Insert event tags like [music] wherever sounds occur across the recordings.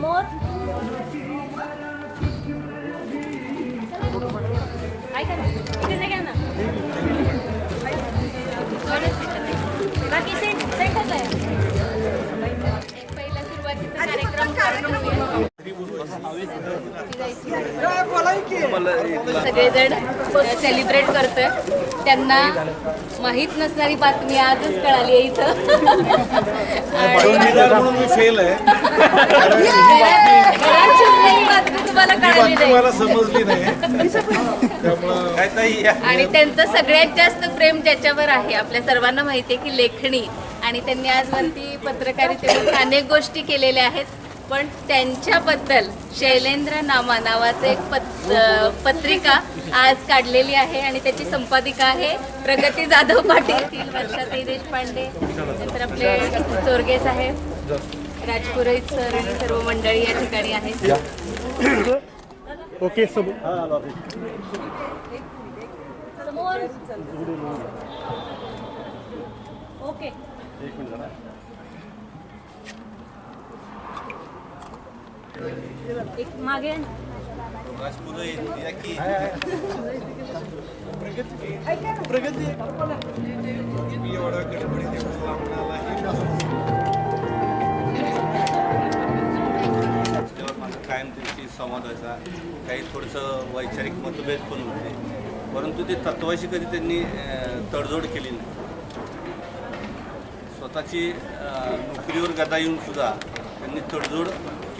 समोर ऐका ना इथे घ्या ना बाकी सेंट सेंटच आहे एक पहिला सुरुवातीचा कार्यक्रम. सगळेजण सेलिब्रेट करतोय. त्यांना माहीत नसणारी बातमी आजच कळाली आहे इथं. आणि बातमीदार म्हणून मी फेल आहे. घरात- घरात शिवलेली बातमी तुम्हाला ती कळाली बातमी नाही. मला समजली नाही. त्यामुळं काय ताई या. आणि त्यांचं सगळ्यात जास्त प्रेम ज्याच्यावर आहे आपल्या सर्वांना माहिती आहे की लेखणी. आणि त्यांनी आजवरती पत्रकारितेमध्ये अनेक गोष्टी केलेल्या आहेत. पण त्यांच्याबद्दल शैलेंद्र नामा नावाचं एक पत पत्रिका आज काढलेली आहे आणि त्याची संपादिका आहे प्रगती जाधव पाटील तीन वर्षात देशपांडे नंतर आपले चोरगे साहेब राजपुरोहित सर आणि सर्व मंडळी या ठिकाणी आहेत. Okay okay. एक मागे. मी एवढा माझा कायम त्यांची संवाद व्हायचा काही थोडंसं वैचारिक मतभेद पण होते. परंतु ते तत्वाशी कधी त्यांनी तडजोड केली नाही. स्वतःची नोकरीवर गदा येऊन सुद्धा त्यांनी तडजोड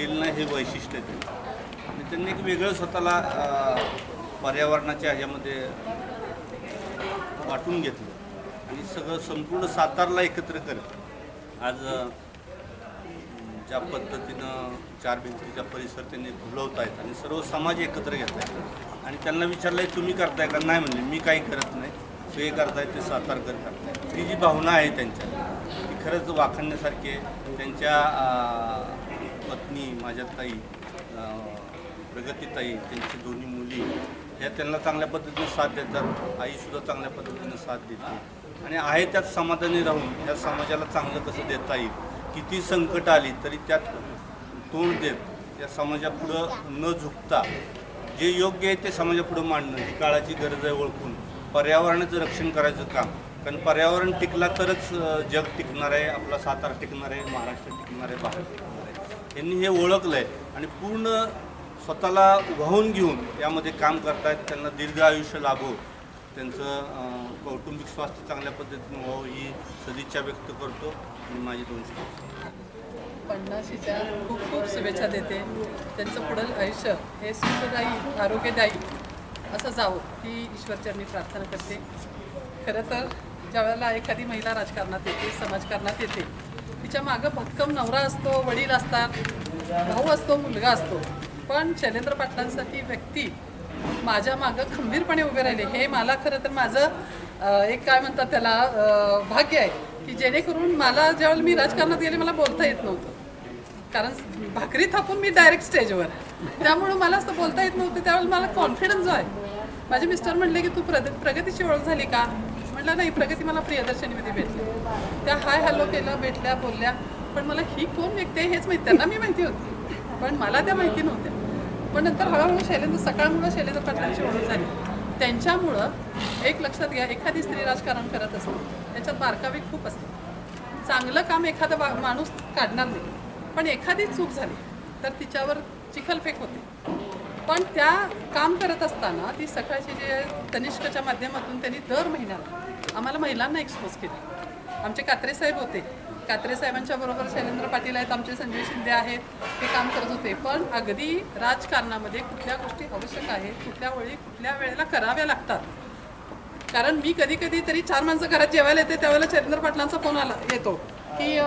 केलं नाही हे वैशिष्ट्य आहे आणि त्यांनी एक वेगळं स्वतःला पर्यावरणाच्या ह्याच्यामध्ये वाटून घेतलं. आणि सगळं संपूर्ण सातारला एकत्र करत आज ज्या पद्धतीनं चार भिंतीचा परिसर त्यांनी फुलवत आहेत आणि सर्व समाज एकत्र घेत आहेत आणि त्यांना विचारलं तुम्ही करताय का? नाही म्हणले मी काही करत नाही. ते करतायत ते सातारकर करतायत ती जी भावना आहे त्यांच्या ती खरंच वाखाणण्यासारखी आहे. त्यांच्या पत्नी माझ्या ताई प्रगतीताई त्यांची दोन्ही मुली ह्या त्यांना चांगल्या पद्धतीने साथ देतात. आईसुद्धा चांगल्या पद्धतीने साथ देते. आणि आहे त्यात समाधानी राहून या समाजाला चांगलं कसं देता येईल? किती संकट आली तरी त्यात तोंड देत या समाजापुढं न झुकता जे योग्य आहे ते समाजापुढं मांडणं ही काळाची गरज आहे ओळखून. पर्यावरणाचं रक्षण करायचं काम. कारण पर्यावरण टिकला तरच जग टिकणार आहे आपला सातारा टिकणार आहे महाराष्ट्र टिकणार आहे भारत. यांनी हे ओळखलं आहे आणि पूर्ण स्वतःला उभावून घेऊन यामध्ये काम करतायत. त्यांना दीर्घ आयुष्य लाभो त्यांचं कौटुंबिक स्वास्थ्य चांगल्या पद्धतीनं व्हावं ही सदिच्छा व्यक्त करतो आणि माझी दोन पन्नाशीच्या खूप खूप शुभेच्छा देते. त्यांचं पुढील आयुष्य हे सुखदायी आरोग्यदायी असं जावं ही ईश्वरचरणी प्रार्थना करते. खरं तर ज्या वेळेला एखादी महिला राजकारणात येते समाजकारणात येते तिच्या मागं भक्कम नवरा असतो वडील असतात भाऊ असतो मुलगा असतो. पण शैलेंद्र पाटलांसाठी व्यक्ती माझ्या मागं खंबीरपणे उभे राहिले. हे मला खरं तर माझं एक काय म्हणतात त्याला भाग्य आहे की जेणेकरून मला ज्यावेळेला मी राजकारणात गेले मला बोलता येत नव्हतं. कारण भाकरी थापून मी डायरेक्ट स्टेजवर त्यामुळं मला असं बोलता येत नव्हतं. त्यावेळेला मला कॉन्फिडन्स जो आहे. माझे मिस्टर म्हणले की तू प्रग प्रगतीची ओळख झाली का? म्हटलं नाही प्रगती मला प्रियदर्शनीमध्ये भेटली. त्या हाय हॅलो केलं भेटल्या बोलल्या. पण मला ही कोण व्यक्ती आहे हेच माहिती त्यांना मी माहिती होती. पण मला त्या माहिती नव्हत्या. पण नंतर हळूहळू शैलेंद्र सकाळमुळं शैलेंद्र पाटलांची ओळख झाली. त्यांच्यामुळं एक लक्षात घ्या एखादी स्त्री राजकारण करत असते त्याच्यात बारकावे खूप असते. चांगलं काम एखादा वा- माणूस काढणार नाही. पण एखादी चूक झाली तर तिच्यावर चिखलफेक होते. पण त्या काम करत असताना ती सकाळची जे तनिष्कच्या माध्यमातून त्यांनी दर महिन्याला आम्हाला महिलांना एक्सपोज केली. आमचे कात्रे साहेब होते. कात्रे साहेबांच्या बरोबर शैलेंद्र पाटील आहेत आमचे संजय शिंदे आहेत ते काम करत होते. पण अगदी राजकारणामध्ये कुठल्या गोष्टी आवश्यक आहेत कुठल्या वेळी कुठल्या वेळेला कराव्या लागतात? कारण मी कधी कधी तरी चार माणसं घरात जेवायला येते त्यावेळेला चंद्र पाटलांचा फोन आला येतो. की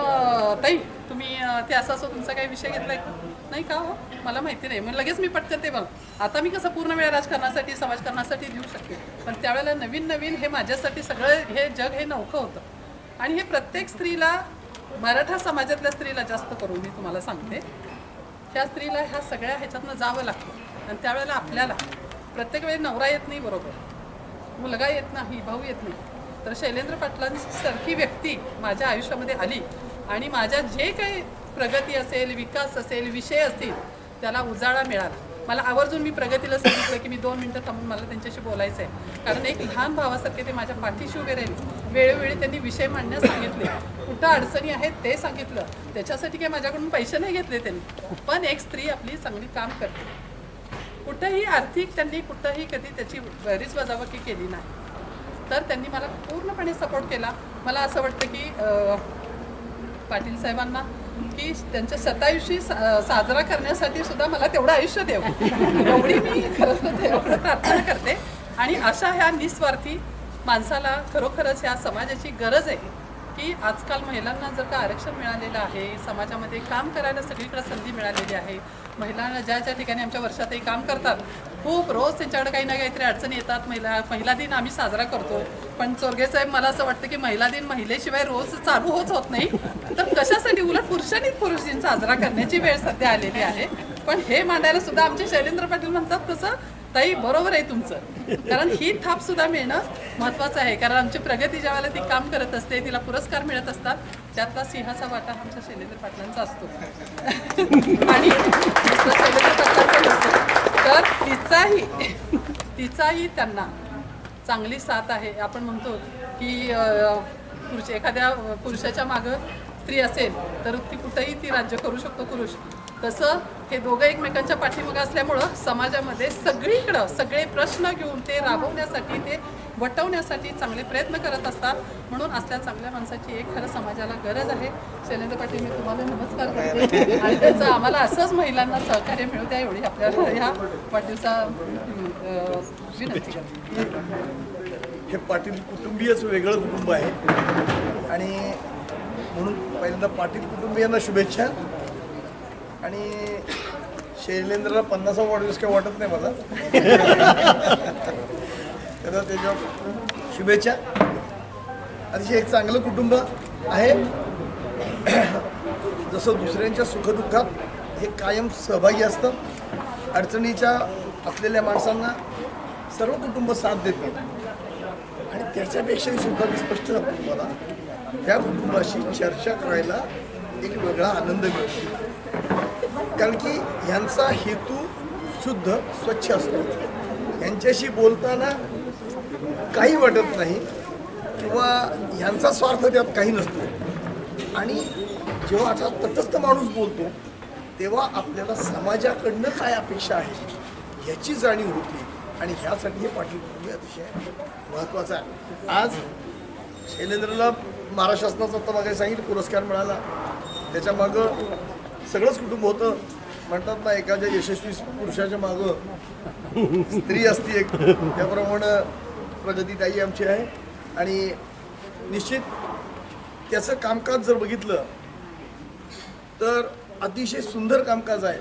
ताई तुम्ही ते असं असं तुमचा काही विषय घेतलाय का? नाही का हो? मला माहिती नाही. मग लगेच मी पटकन ते बघ. आता मी कसं पूर्ण वेळ राजकारणासाठी समाजकारणासाठी देऊ शकते. पण त्यावेळेला नवीन नवीन हे माझ्यासाठी सगळं हे जग हे नौकं होतं. आणि हे प्रत्येक स्त्रीला मराठा समाजातल्या स्त्रीला जास्त करून मी तुम्हाला सांगते. त्या स्त्रीला ह्या सगळ्या ह्याच्यातनं जावं लागतं. आणि त्यावेळेला आपल्याला प्रत्येक वेळी नवरा येत नाही बरोबर. मुलगा येत नाही भाऊ येत नाही. तर शैलेंद्र पाटलांसारखी व्यक्ती माझ्या आयुष्यामध्ये आली. आणि माझ्या जे काही प्रगती असेल विकास असेल विषय असतील त्याला उजाळा मिळाला. मला आवर्जून मी प्रगतीला सांगितलं की मी दोन मिनटं थांबून मला त्यांच्याशी बोलायचं आहे कारण एक लहान भावासारखे ते माझ्या पाठीशी उभे राहिले. वेळोवेळी त्यांनी विषय मांडण्यास सांगितले. कुठं अडचणी आहेत ते सांगितलं. त्याच्यासाठी काही माझ्याकडून पैसे नाही घेतले त्यांनी. पण एक स्त्री आपली चांगली काम करते. कुठंही आर्थिक त्यांनी कुठंही कधी त्याची बरीच वजावकी केली नाही. तर त्यांनी मला पूर्णपणे सपोर्ट केला. मला असं वाटतं की पाटील साहेबांना की त्यांच्या शतायुषी सा- साजरा करण्यासाठी सुद्धा मला तेवढं आयुष्य देव. [laughs] एवढी मी खरं तर देवाकडे प्रार्थना करते. आणि अशा ह्या निस्वार्थी माणसाला खरोखरच ह्या समाजाची गरज आहे की आजकाल महिलांना जर का आरक्षण मिळालेलं आहे समाजामध्ये काम करायला सगळीकडे संधी मिळालेली आहे. महिलांना ज्या ज्या ठिकाणी आमच्या वर्षातही काम करतात खूप रोज त्यांच्याकडे काही ना काहीतरी अडचणी येतात. महिला महिला दिन आम्ही साजरा करतो. पण चोरगे साहेब मला असं वाटतं की महिला दिन महिलेशिवाय रोज चालू होत होत नाही. तर कशासाठी उलट पुरुषांनी पुरुष दिन साजरा करण्याची वेळ सध्या आलेली आहे. पण हे मांडायला सुद्धा आमचे शैलेंद्र पाटील म्हणतात तसं ताई बरोबर आहे तुमचं. कारण ही थाप सुद्धा मिळणं महत्वाचं आहे. कारण आमची प्रगती ज्यावेळेला ती काम करत असते तिला पुरस्कार मिळत असतात त्यातला सिंहाचा वाटा आमच्या शैलेंद्र पाटलांचा असतो. [laughs] आणि शैलेंद्र पाटलांचा नसतो. तर तिचाही [laughs] तिचाही त्यांना चांगली साथ आहे. आपण म्हणतो की पुरुष एखाद्या पुरुषाच्या मागं स्त्री असेल तर ती कुठंही ती राज्य करू शकतो पुरुष. तसं हे दोघं एकमेकांच्या पाठीमागं असल्यामुळं समाजामध्ये सगळीकडं सगळे प्रश्न घेऊन ते राबवण्यासाठी ते वटवण्यासाठी चांगले प्रयत्न करत असतात. म्हणून असल्या चांगल्या माणसाची एक खरं समाजाला गरज आहे. शैलेंद्र पाटील मी तुम्हाला नमस्कार करते. आणि त्याचं आम्हाला असंच महिलांना सहकार्य मिळू द्या एवढी आपल्याला ह्या पाटीलचा विनंती करते. हे पाटील कुटुंबीयच वेगळं कुटुंब आहे. आणि म्हणून पहिल्यांदा पाटील कुटुंबियांना शुभेच्छा. आणि शैलेंद्रला पन्नासा वाढदिवस काही वाटत नाही मला. तर त्याच्या शुभेच्छा. अतिशय एक चांगलं कुटुंब आहे. जसं दुसऱ्यांच्या सुखदुःखात हे कायम सहभागी असतं. अडचणीच्या असलेल्या माणसांना सर्व कुटुंब साथ देतात आणि त्याच्यापेक्षाही सुद्धा मी स्पष्ट सांगतो तुम्हाला त्या कुटुंबाशी चर्चा करायला एक वेगळा आनंद मिळतो. कारण की ह्यांचा हेतू शुद्ध स्वच्छ असतो. यांच्याशी बोलताना काही वाटत नाही किंवा ह्यांचा स्वार्थ त्यात काही नसतो. आणि जेव्हा असा तटस्थ माणूस बोलतो तेव्हा आपल्याला समाजाकडनं काय अपेक्षा आहे याची जाणीव होती. आणि ह्यासाठी हे पाठिंबा अतिशय महत्त्वाचं आहे. आज शैलेंद्रला महाराष्ट्र शासनाचा आता मागे सांगितलं पुरस्कार मिळाला. त्याच्यामागं सगळंच कुटुंब होतं. म्हणतात ना एखाद्या यशस्वी पुरुषाच्या मागं स्त्री असती एक. त्याप्रमाणे प्रगतीताई आमची आहे. आणि निश्चित त्याचं कामकाज जर बघितलं तर अतिशय सुंदर कामकाज आहे.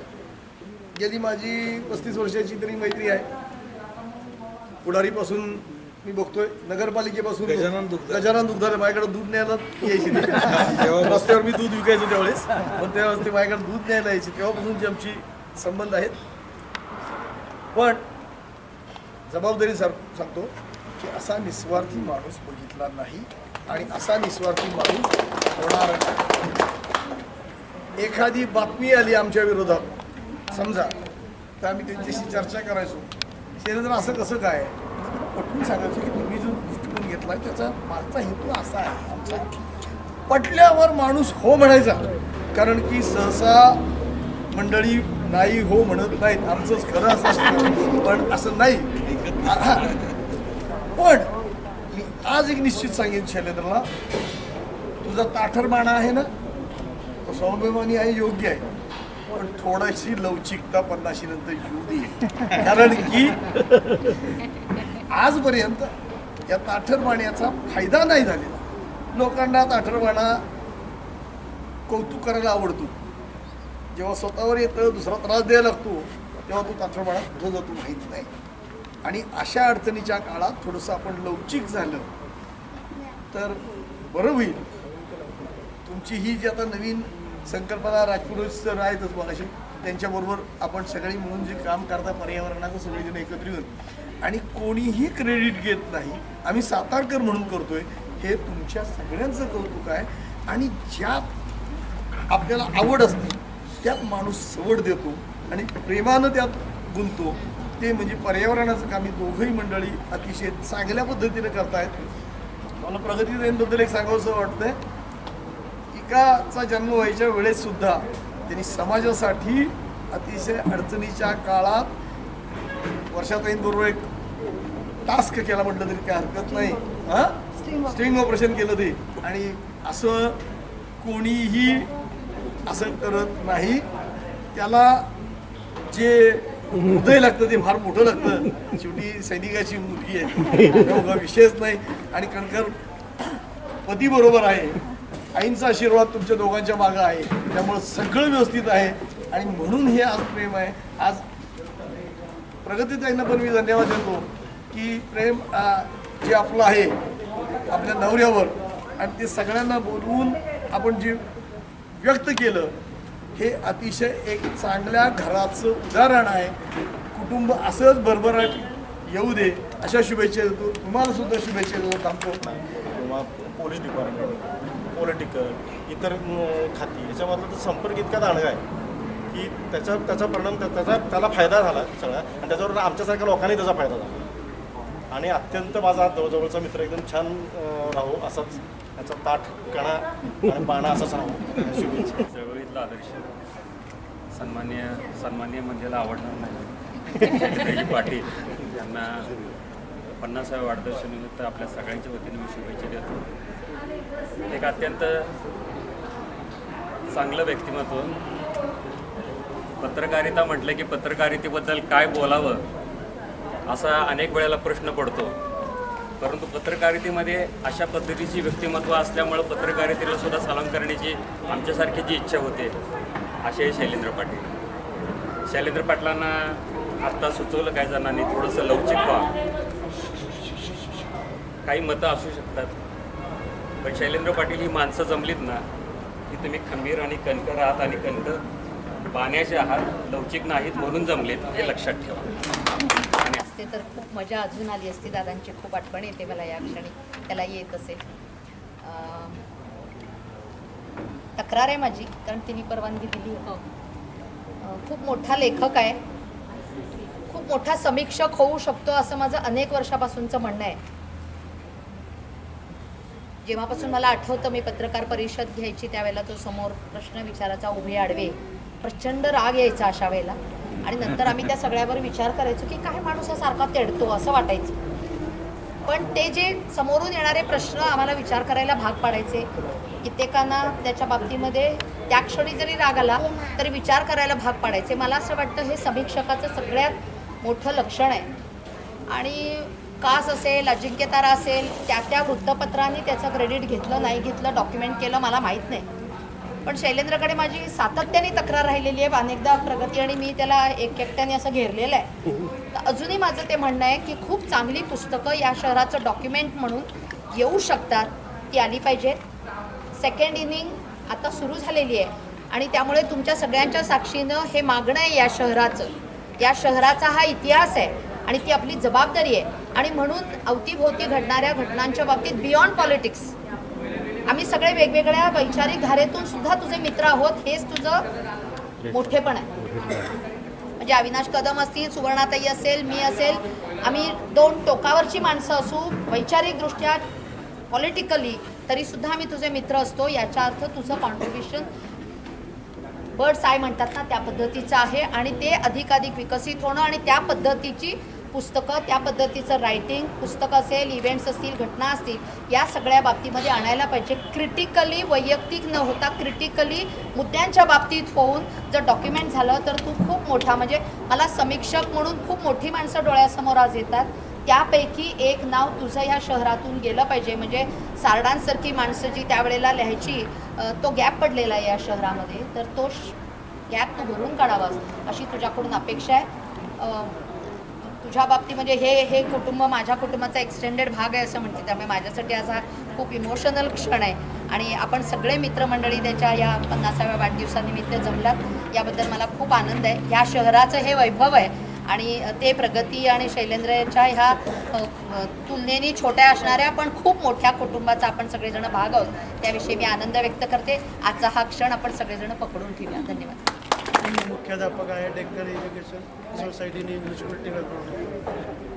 गेली माझी पस्तीस वर्षाची तरी मैत्री आहे. पुढारीपासून मी बघतोय. नगरपालिकेपासून गजानन दुग्ध. गजानन दुग्धालय माझ्याकडे दूध न्यायला यायची ती. [laughs] रस्त्यावर मी दूध विकायचो त्यावेळेस. [laughs] पण त्यावेळेस ते माझ्याकडे दूध न्यायला यायची. तेव्हापासूनची आमची संबंध आहेत. पण जबाबदारी सर सांगतो की असा निस्वार्थी माणूस बघितला नाही आणि असा निस्वार्थी माणूस होणार नाही. एखादी बातमी आली आमच्या विरोधात समजा तर आम्ही त्यांच्याशी चर्चा करायचो. शैलेंद्र असं कसं काय? पटवून सांगायचं की तुम्ही जो दृष्टिकोन घेतला त्याचा मागचा हेतू असा आहे. आमचा पटल्यावर माणूस हो म्हणायचा. कारण की सहसा मंडळी नाही हो म्हणत नाहीत. आमचंच खरं असं असतं. पण असं नाही. पण मी आज एक निश्चित सांगेन शैलेंद्रला तुझा ताठरमाणा आहे ना तो स्वाभिमानी आहे योग्य आहे. पण थोडीशी लवचिकता पन्नाशी नंतर येऊ दे. कारण की आजपर्यंत या ताठरवाण्याचा फायदा नाही झालेला. लोकांना ताठरमाणा कौतुक करायला आवडतो. जेव्हा स्वतःवर येतं दुसरा त्रास द्यायला लागतो तेव्हा तो ताठरवाणा कुठं जातो माहीत नाही. आणि अशा अडचणीच्या काळात थोडंसं आपण लवचिक झालं तर बरं होईल. तुमची ही जी आता नवीन संकल्पना राजपुरोहित सर आहेतच मगाशी त्यांच्याबरोबर आपण सगळी मिळून जे काम करता पर्यावरणाचं सगळेजण एकत्र येऊन आणि कोणीही क्रेडिट घेत नाही आम्ही सातारकर म्हणून करतोय हे तुमच्या सगळ्यांचं कौतुक आहे. आणि ज्यात आपल्याला आवड असते त्यात माणूस सवड देतो आणि प्रेमानं त्यात गुंततो. ते म्हणजे पर्यावरणाचं काम. ही दोघंही मंडळी अतिशय चांगल्या पद्धतीनं करतायत. मला प्रगतीताईंबद्दल एक सांगावंसं वाटतंय. इकाचा जन्म व्हायच्या वेळेस सुद्धा त्यांनी समाजासाठी अतिशय अडचणीच्या काळात वर्षाताईंबरोबर एक टास्क केला म्हटलं तरी काय हरकत नाही. हा? स्ट्रिंग ऑपरेशन केलं ते. आणि असं कोणीही असं करत नाही. त्याला जे हृदय लागतं ते फार मोठं लागतं. शेवटी सैनिकाची मुलगी आहे. विषयच नाही. आणि कणकर पती बरोबर आहे. आईंचा आशीर्वाद तुमच्या दोघांच्या मागं आहे. त्यामुळं सगळं व्यवस्थित आहे. आणि म्हणून हे आज प्रेम आहे. आज प्रगतीताईंना पण मी धन्यवाद देतो की प्रेम जे आपलं आहे आपल्या नवऱ्यावर आणि ते सगळ्यांना बोलवून आपण जे व्यक्त केलं हे अतिशय एक चांगल्या घराचं उदाहरण आहे. कुटुंब असंच भरभराट येऊ दे. अशा शुभेच्छा देतो. तुम्हाला सुद्धा शुभेच्छा देतो. थांबतो. Police department. पॉलिटिकल इतर खाती याच्यामधला तर संपर्क इतका दांडगा आहे की त्याचा त्याचा परिणाम त्या- त्याचा त्याला फायदा झाला सगळा आणि त्याच्यावर आमच्यासारख्या लोकांनी त्याचा फायदा झाला. आणि अत्यंत माझा जवळजवळचा मित्र एकदम छान राहू असाच त्याचा ताठ कणा आणि बाणा असाच राहू. शुभेच्छा चळवळीतला आदर्श सन्मान्य सन्मान्य मंदिराला आवडणार नाही. [laughs] पाटील यांना पन्नासाव्या वाढदिवसानिमित्त आपल्या सगळ्यांच्या वतीने मी शुभेच्छा देतो. एक अत्यंत चांगलं व्यक्तिमत्व. पत्रकारिता म्हटलं की पत्रकारितेबद्दल काय बोलावं असा अनेक वेळेला प्रश्न पडतो. परंतु पत्रकारितेमध्ये अशा पद्धतीची व्यक्तिमत्व असल्यामुळं पत्रकारितेला सुद्धा सलाम करण्याची आमच्यासारखी जी इच्छा होते असे शैलेंद्र पाटील. शैलेंद्र पाटलांना आत्ता सुचवलं काय जणांनी थोडंसं लवचिक व्हा. काही मतं असू शकतात. पण शैलेंद्र पाटील ही माणसं जमलीत ना की तुम्ही खंबीर आणि कणकर आहात आणि कणकर पाण्याचे आहात लवचिक नाहीत म्हणून जमलेत हे लक्षात ठेवा. आणि असते तर खूप मजा अजून आली असती दादांची खूप आठवण येते मला या क्षणी. त्याला येत असेल. अं, तक्रार आहे माझी कारण तिने परवानगी दिली. अं, खूप मोठा लेखक आहे. खूप मोठा समीक्षक होऊ शकतो असं माझं अनेक वर्षापासूनचं म्हणणं आहे. जेव्हापासून मला आठवतं मी पत्रकार परिषद घ्यायची त्यावेळेला तो समोर प्रश्न विचारायचा उभे आडवे प्रचंड राग यायचा अशा वेळेला. आणि नंतर आम्ही त्या सगळ्यावर विचार करायचो की काय माणूस हा सारखा तेडतो असं वाटायचं. पण ते जे समोरून येणारे प्रश्न आम्हाला विचार करायला भाग पाडायचे कित्येकांना त्याच्या बाबतीमध्ये त्या क्षणी जरी राग आला तरी विचार करायला भाग पाडायचे. मला असं वाटतं हे समीक्षकाचं सगळ्यात मोठं लक्षण आहे. आणि कास असेल अजिंक्यतारा असेल त्या त्या वृत्तपत्रांनी त्याचं क्रेडिट घेतलं नाही घेतलं डॉक्युमेंट केलं मला माहीत नाही. पण शैलेंद्रकडे माझी सातत्याने तक्रार राहिलेली आहे. अनेकदा प्रगती आणि मी त्याला एक एकट्याने असं घेरलेलं आहे. तर अजूनही माझं ते म्हणणं आहे की खूप चांगली पुस्तकं या शहराचं डॉक्युमेंट म्हणून येऊ शकतात ती आली पाहिजेत सेकंड इनिंग आता सुरू झालेली आहे. आणि त्यामुळे तुमच्या सगळ्यांच्या साक्षीनं हे मागणं आहे या शहराचं. या शहराचा हा इतिहास आहे आणि ती आपली जबाबदारी आहे. आणि म्हणून अवतीभोवती घडणाऱ्या घटनांच्या बाबतीत बियॉन्ड पॉलिटिक्स आम्ही सगळे वेगवेगळ्या वैचारिक धारेतून सुद्धा तुझे मित्र आहोत हेच तुझं मोठेपण आहे. म्हणजे अविनाश कदम असतील सुवर्णाताई असेल मी असेल आम्ही दोन टोकावरची माणसं असू वैचारिकदृष्ट्या पॉलिटिकली तरी सुद्धा आम्ही तुझे मित्र असतो याचा अर्थ तुझं कॉन्ट्रीब्युशन बर्ड्स आय म्हणतात ना त्या पद्धतीचं आहे. आणि ते अधिकाधिक विकसित होणं आणि त्या पद्धतीची पुस्तकं त्या पद्धतीचं रायटिंग पुस्तकं असेल इव्हेंट्स असतील घटना असतील या सगळ्या बाबतीमध्ये आणायला पाहिजे. क्रिटिकली वैयक्तिक न होता क्रिटिकली मुद्द्यांच्या बाबतीत होऊन जर डॉक्युमेंट झालं तर तू खूप मोठा म्हणजे मला समीक्षक म्हणून खूप मोठी माणसं डोळ्यासमोर आज येतात. त्यापैकी एक नाव तुझं ह्या शहरातून गेलं पाहिजे. म्हणजे सारडांसारखी माणसं जी त्यावेळेला लिहायची तो गॅप पडलेला आहे या शहरामध्ये. तर तो गॅप तू भरून काढावास अशी तुझ्याकडून अपेक्षा आहे. तुझ्या बाबतीत म्हणजे हे हे कुटुंब माझ्या कुटुंबाचा एक्सटेंडेड भाग आहे असं म्हणते. त्यामुळे माझ्यासाठी आज हा खूप इमोशनल क्षण आहे. आणि आपण सगळे मित्रमंडळी त्याच्या या पन्नासाव्या वाढदिवसानिमित्त जमलात. याबद्दल मला खूप आनंद आहे. ह्या शहराचं हे वैभव आहे. आणि ते प्रगती आणि शैलेंद्रच्या ह्या तुलनेने छोट्या असणाऱ्या पण खूप मोठ्या कुटुंबाचा आपण सगळेजण भाग आहोत. त्याविषयी मी आनंद व्यक्त करते. आजचा हा क्षण आपण सगळेजण पकडून ठेवूया. धन्यवाद. मी मुख्याध्यापक आहे डेक्कन एज्युकेशन सोसायटीने इंग्लिश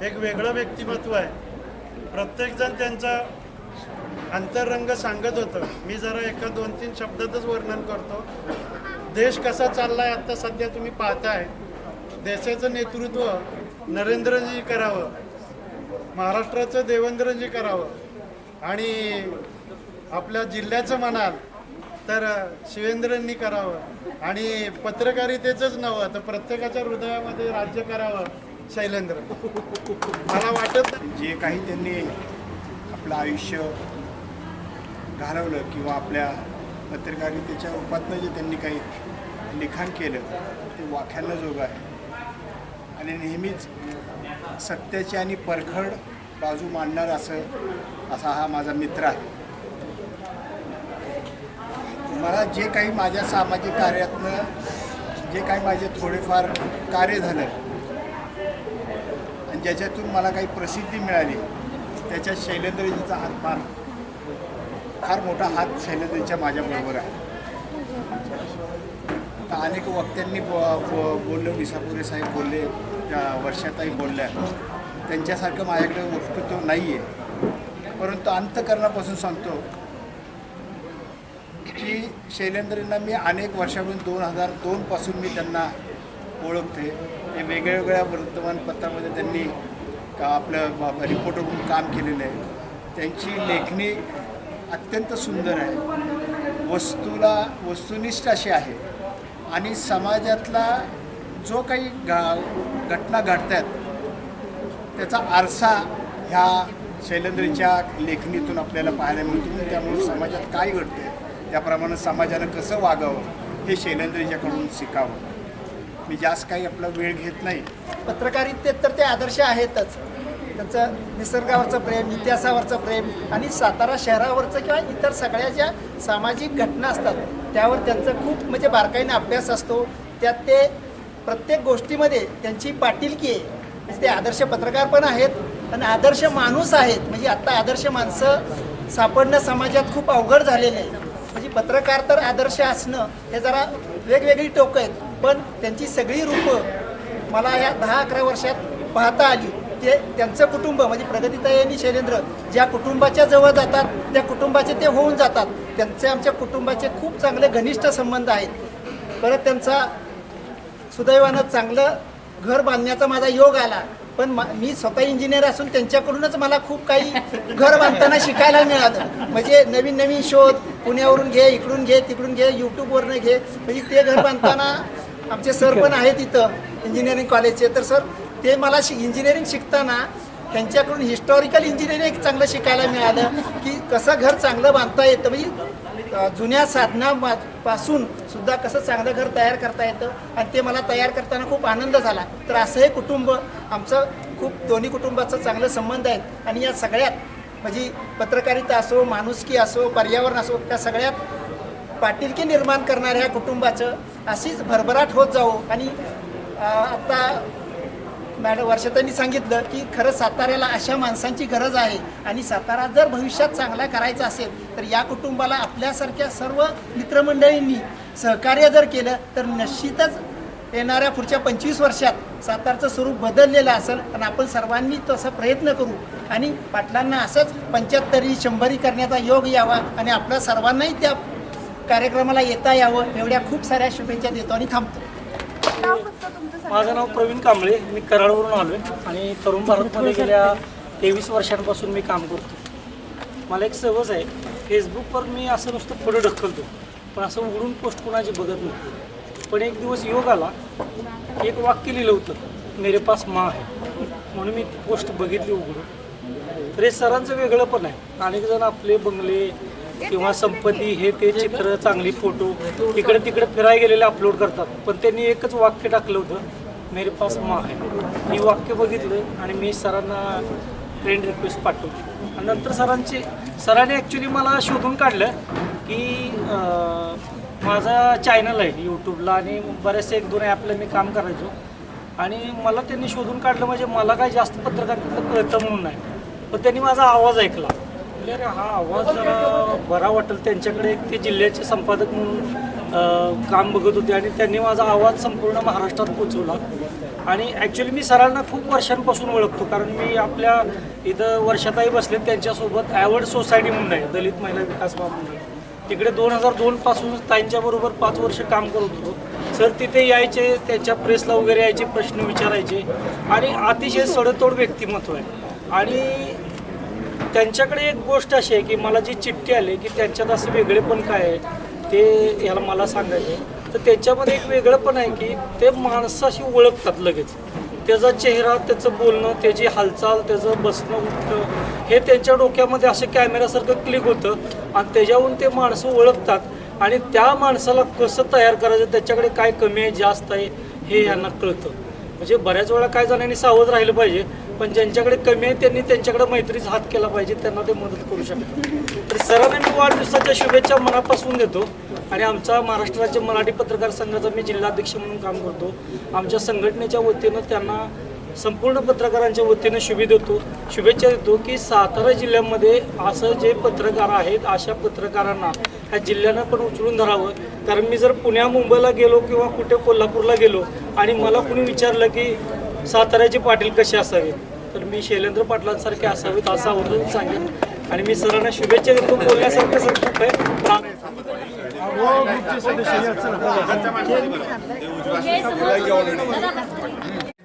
एक वेगळं व्यक्तिमत्व आहे. प्रत्येकजण त्यांचा अंतरंग सांगत होतं. मी जरा एका दोन तीन शब्दातच वर्णन करतो. देश कसा चाललाय आता सध्या तुम्ही पाहताय. देशाचं नेतृत्व नरेंद्रजी करावं. महाराष्ट्राचं देवेंद्रजी करावं. आणि आपल्या जिल्ह्याचं म्हणाल तर शिवेंद्रांनी करावं. आणि पत्रकारितेचंच नवं तर प्रत्येकाच्या हृदयामध्ये राज्य करावं शैलेंद्र. मला वाटत जे काही त्यांनी आपलं आयुष्य घालवलं किंवा आपल्या पत्रकारितेच्या रूपातनं जे त्यांनी काही लिखाण केलं ते वाख्याला जोगं आहे. आणि नेहमीच सत्याची आणि परखड बाजू मांडणार असं असा हा माझा मित्र आहे. मला जे काही माझ्या सामाजिक कार्यातनं जे काही माझे थोडेफार कार्य झालं आणि ज्याच्यातून मला काही प्रसिद्धी मिळाली त्याच्यात शैलेंद्रजीचा हातभार फार मोठा हात शैलेंद्रजीच्या माझ्याबरोबर आहे. आता अनेक वक्त्यांनी ब बोललं विसापुरे साहेब बोलले त्या वर्षाताई बोलल्या त्यांच्यासारखं माझ्याकडे वक्तृत्व नाही आहे परंतु अंतकरणापासून सांगतो शैलेंद्रना मी अनेक वर्षापासून दोन हजार दोनपासून मी त्यांना ओळखते. ते वेगवेगळ्या वर्तमानपत्रामध्ये त्यांनी का आपलं रिपोर्टर म्हणून काम केलेलं आहे. त्यांची लेखणी अत्यंत सुंदर आहे. वस्तूला वस्तुनिष्ठ अशी आहे. आणि समाजातला जो काही गा घटना घडतात त्याचा आरसा ह्या शैलेंद्रच्या लेखणीतून आपल्याला पाहायला मिळतो. त्यामुळे समाजात काय घडते त्याप्रमाणे समाजानं कसं वागावं हे शैलेंद्रच्याकडून शिकावं. मी जास्त काही आपला वेळ घेत नाही. पत्रकारितेत तर ते आदर्श आहेतच. त्यांचं निसर्गावरचं प्रेम इतिहासावरचं प्रेम आणि सातारा शहरावरचं किंवा इतर सगळ्या ज्या सामाजिक घटना असतात त्यावर त्यांचं खूप म्हणजे बारकाईने अभ्यास असतो. त्यात ते प्रत्येक गोष्टीमध्ये त्यांची पाटीलकी आहे. म्हणजे ते आदर्श पत्रकार पण आहेत आणि आदर्श माणूस आहेत. म्हणजे आत्ता आदर्श माणसं सापडणं समाजात खूप अवघड झालेलं आहे. पत्रकार तर आदर्श असणं हे जरा वेगवेगळी टोकं आहेत. पण त्यांची सगळी रूपं मला या दहा अकरा वर्षात पाहता आली. ते त्यांचं कुटुंब म्हणजे प्रगतीताई आणि शैलेंद्र ज्या कुटुंबाच्या जवळ जातात त्या कुटुंबाचे ते होऊन जातात. त्यांचे आमच्या कुटुंबाचे खूप चांगले घनिष्ठ संबंध आहेत. परत त्यांचा सुदैवानं चांगलं घर बांधण्याचा माझा योग आला. पण मी स्वतः इंजिनियर असून त्यांच्याकडूनच मला खूप काही घर बांधताना शिकायला मिळालं. म्हणजे नवीन नवीन शोध पुण्यावरून घे इकडून घे तिकडून घे यूट्यूबवरनं घे. म्हणजे ते घर बांधताना आमचे सर पण आहेत इथं इंजिनिअरिंग कॉलेजचे तर सर ते मला शि इंजिनिअरिंग शिकताना त्यांच्याकडून हिस्टॉरिकल इंजिनिअरिंग चांगलं शिकायला मिळालं की कसं घर चांगलं बांधता येतं. म्हणजे जुन्या साधना पासून सुद्धा कसं चांगलं घर तयार करता येतं आणि ते मला तयार करताना खूप आनंद झाला. तर असं हे कुटुंब आमचं खूप दोन्ही कुटुंबाचं चांगलं संबंध आहेत. आणि या सगळ्यात म्हणजे पत्रकारिता असो माणुसकी असो पर्यावरण असो त्या सगळ्यात पाटीलकी निर्माण करणाऱ्या ह्या कुटुंबाचं अशीच भरभराट होत जावो. आणि आता मॅडम वर्षातांनी सांगितलं की खरं साताऱ्याला अशा माणसांची गरज आहे. आणि सातारा जर भविष्यात चांगला करायचा असेल तर या कुटुंबाला आपल्यासारख्या सर्व मित्रमंडळींनी सहकार्य जर केलं तर निश्चितच येणाऱ्या पुढच्या पंचवीस वर्षात सातारचं स्वरूप बदललेलं असेल. आणि आपण सर्वांनी तसा प्रयत्न करू. आणि पाटलांना असंच पंच्याहत्तरी शंभरी करण्याचा योग यावा आणि आपल्या सर्वांनाही त्या कार्यक्रमाला येता यावं. एवढ्या खूप साऱ्या शुभेच्छा देतो आणि थांबतो. माझं नाव प्रवीण कांबळे. मी कराडवरून आलो आहे आणि तरुण भारतमध्ये गेल्या तेवीस वर्षांपासून मी काम करतो मला एक सवज आहे फेसबुकवर मी असं नुसतं फोटो ढकलतो पण असं उघडून पोस्ट कोणाची बघत नाही. पण एक दिवस योग आला एक वाक्य लिहिलं होतं मेरे पास माँ आहे म्हणून मी पोस्ट बघितली उघडून. तर हे सरांचं वेगळं पण आहे. अनेक जण आपले बंगले किंवा संपत्ती हे ते चित्र चांगली फोटो इकडे तिकडे फिरायला गेलेले अपलोड करतात. पण त्यांनी एकच वाक्य टाकलं होतं मेरे पास माँ आहे मी वाक्य बघितलं आणि मी सरांना फ्रेंड रिक्वेस्ट पाठवली. आणि नंतर सरांची सरांनी ॲक्च्युली मला शोधून काढलं की माझा चॅनल आहे यूट्यूबला आणि बऱ्याचशा एक दोन ॲपला मी काम करायचो. आणि मला त्यांनी शोधून काढलं म्हणजे मला काय जास्त पत्रकारिता कळतं म्हणून नाही. पण त्यांनी माझा आवाज ऐकला. अरे हा आवाज जरा बरा वाटेल त्यांच्याकडे. ते जिल्ह्याचे संपादक म्हणून काम बघत होते आणि त्यांनी माझा आवाज संपूर्ण महाराष्ट्रात पोचवला. आणि ॲक्च्युली मी सरांना खूप वर्षांपासून ओळखतो कारण मी आपल्या इथं वर्षाताई बसले त्यांच्यासोबत ॲवॉर्ड सोसायटी म्हणून आहे दलित महिला विकास महामंडळ तिकडे दोन हजार दोनपासून ताईंच्याबरोबर पाच वर्ष काम करत होतो. सर तिथे यायचे त्यांच्या प्रेसला वगैरे यायचे प्रश्न विचारायचे. आणि अतिशय सडतोड व्यक्तिमत्व आहे. आणि त्यांच्याकडे एक गोष्ट अशी आहे की मला जी चिठ्ठी आली की त्यांच्यात असं वेगळेपण काय आहे ते याला मला सांगायचं. आहे. तर त्याच्यामध्ये एक वेगळं पण आहे की ते माणसाशी ओळखतात लगेच. त्याचा चेहरा त्याचं बोलणं त्याची हालचाल त्याचं बसणं उठणं हे त्यांच्या डोक्यामध्ये असं कॅमेऱ्यासारखं क्लिक होतं आणि त्याच्याहून ते माणसं ओळखतात. आणि त्या माणसाला कसं तयार करायचं त्याच्याकडे काय कमी आहे जास्त आहे हे यांना कळतं. म्हणजे बऱ्याच वेळा काय जणांनी सावध राहिलं पाहिजे पण ज्यांच्याकडे कमी आहे त्यांनी त्यांच्याकडे मैत्रीचा हात केला पाहिजे त्यांना ते मदत करू शकतात. तर सरांना मी वाढदिवसाच्या शुभेच्छा मनापासून देतो आणि आमचा महाराष्ट्र राज्य मराठी पत्रकार संघाचा मी जिल्हाध्यक्ष म्हणून काम करतो. आमच्या संघटनेच्या वतीनं त्यांना संपूर्ण पत्रकारांच्या वतीनं शुभे देतो. शुभेच्छा देतो की सातारा जिल्ह्यामध्ये असं जे पत्रकार आहेत अशा पत्रकारांना ह्या जिल्ह्यानं पण उचलून धरावं. कारण मी जर पुण्या मुंबईला गेलो किंवा कुठे कोल्हापूरला गेलो आणि मला कुणी विचारलं की साताऱ्याचे पाटील कसे असावेत तर मी शैलेंद्र पाटलांसारखे असावेत असं आवर्जून सांगेन. आणि मी सरांना शुभेच्छा देतो. बोलण्यासारखं सर खूप आहे.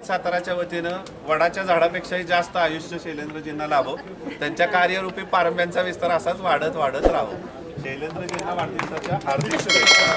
साताराच्या वतीनं वडाच्या झाडापेक्षाही जास्त आयुष्य शैलेंद्रजींना लाभो. त्यांच्या कार्यरूपी पारंब्यांचा विस्तार असाच वाढत वाढत राहावं शैलेंद्रजींना वाढदिवसाच्या हार्दिक शुभेच्छा.